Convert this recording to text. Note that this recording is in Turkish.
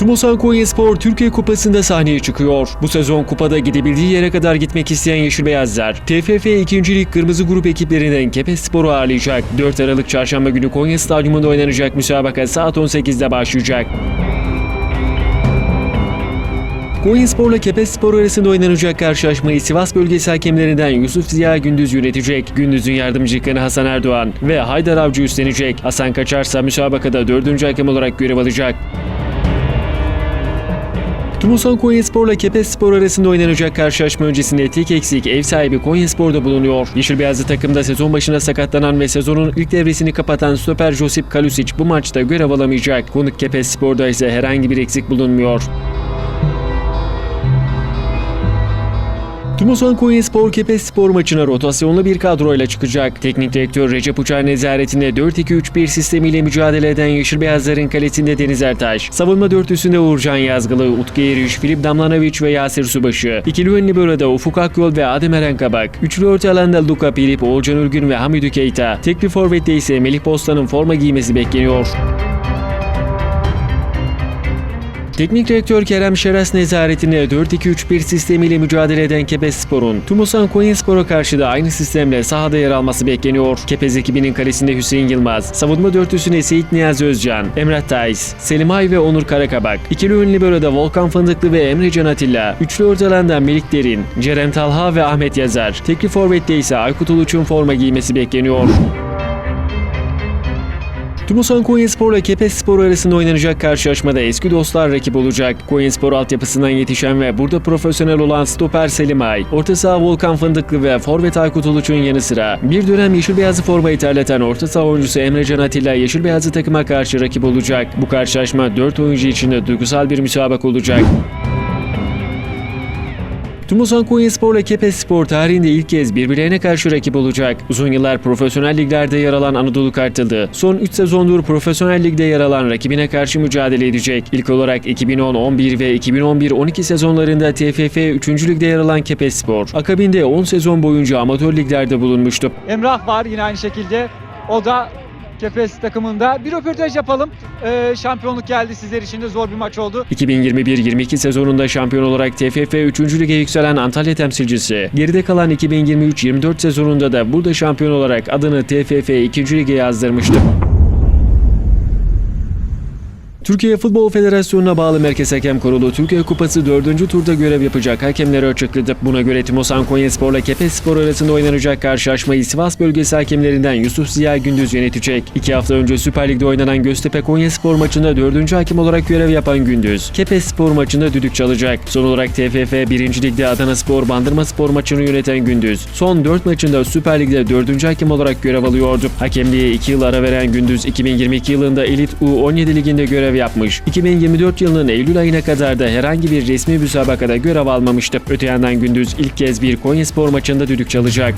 Tumosan Konyaspor Türkiye Kupası'nda sahneye çıkıyor. Bu sezon kupada gidebildiği yere kadar gitmek isteyen Yeşil Beyazlar, TFF 2. Lig Kırmızı Grup ekiplerinden Kepes Spor'u ağırlayacak. 4 Aralık Çarşamba günü Konya Stadyumunda oynanacak müsabaka saat 18'de başlayacak. Konyaspor'la Kepes Spor arasında oynanacak karşılaşmayı Sivas bölgesi hakemlerinden Yusuf Ziya Gündüz yönetecek. Gündüz'ün yardımcı hakanı Hasan Erdoğan ve Haydar Avcı üstlenecek. Hasan Kaçarsa müsabakada dördüncü hakem olarak görev alacak. Tumusan Konyaspor'la Kepes Spor arasında oynanacak karşılaşma öncesinde tek eksik ev sahibi Konyaspor'da bulunuyor. Yeşil Beyazlı takımda sezon başına sakatlanan ve sezonun ilk devresini kapatan stoper Josip Kalusic bu maçta görev alamayacak. Konuk Kepes Spor'da ise herhangi bir eksik bulunmuyor. Tumusan Konyaspor Kepes Spor maçına rotasyonlu bir kadroyla çıkacak. Teknik direktör Recep Uçar nezaretinde 4-2-3-1 sistemiyle mücadele eden Yeşil Beyazların kalesinde Deniz Ertaş. Savunma dörtlüsünde Uğurcan Yazgılı, Utku Eriş, Filip Damlanovic ve Yasir Subaşı. İkili ön libero'da Ufuk Akyol ve Adem Eren Kabak. Üçlü orta alanda Luka Pilip, Oğulcan Ülgün ve Hamidü Keita. Tekli forvette ise Melih Postan'ın forma giymesi bekleniyor. Teknik direktör Kerem Şeras nezaretinde 4-2-3-1 sistemiyle mücadele eden Kepez Spor'un Tumusan Konyaspor'a karşı da aynı sistemle sahada yer alması bekleniyor. Kepez ekibinin kalesinde Hüseyin Yılmaz, savunma dörtlüsüne Seyit Niyazi Özcan, Emrah Tais, Selim Ay ve Onur Karakabak, ikili ön libero'da Volkan Fındıklı ve Emre Can Atilla, üçlü ortalanda Melik Derin, Cerem Talha ve Ahmet Yazar, tekli forvette ise Aykut Uluç'un forma giymesi bekleniyor. Tumusan Konyaspor'la Kepes Spor arasında oynanacak karşılaşmada eski dostlar rakip olacak. Konyaspor altyapısından yetişen ve burada profesyonel olan stoper Selim Ay, orta saha Volkan Fındıklı ve forvet Aykut Uluç'un yanı sıra bir dönem Yeşil Beyazı formayı terleten orta saha oyuncusu Emre Can Atilla Yeşil Beyazı takıma karşı rakip olacak. Bu karşılaşma 4 oyuncu için de duygusal bir müsabak olacak. Tumusan Konyaspor'la Kepes Spor tarihinde ilk kez birbirlerine karşı rakip olacak. Uzun yıllar profesyonel liglerde yer alan Anadolu Kartalı, son 3 sezondur profesyonel ligde yer alan rakibine karşı mücadele edecek. İlk olarak 2010-11 ve 2011-12 sezonlarında TFF 3. ligde yer alan Kepes Spor, akabinde 10 sezon boyunca amatör liglerde bulunmuştu. Emrah var yine aynı şekilde. O da Kefes takımında. Bir röportaj yapalım. Ee, şampiyonluk geldi sizler için de zor bir maç oldu. 2021-22 sezonunda şampiyon olarak TFF 3. lige yükselen Antalya temsilcisi, geride kalan 2023-24 sezonunda da burada şampiyon olarak adını TFF 2. lige yazdırmıştı. Türkiye Futbol Federasyonu'na bağlı Merkez Hakem Kurulu Türkiye Kupası 4. turda görev yapacak hakemleri açıkladı. Buna göre Timosan Konyaspor'la Kepes Spor arasında oynanacak karşılaşmayı Sivas bölgesi hakemlerinden Yusuf Ziya Gündüz yönetecek. İki hafta önce Süper Lig'de oynanan Göztepe Konyaspor maçında 4. hakem olarak görev yapan Gündüz, Kepes Spor maçında düdük çalacak. Son olarak TFF 1. Lig'de Adana Spor Bandırma Spor maçını yöneten Gündüz, son 4 maçında Süper Lig'de 4. hakem olarak görev alıyordu. Hakemliğe 2 yıl ara veren Gündüz 2022 yılında Elit U17 liginde görev yapmış. 2024 yılının Eylül ayına kadar da herhangi bir resmi müsabakada görev almamıştı. Öte yandan Gündüz ilk kez bir Konyaspor maçında düdük çalacak.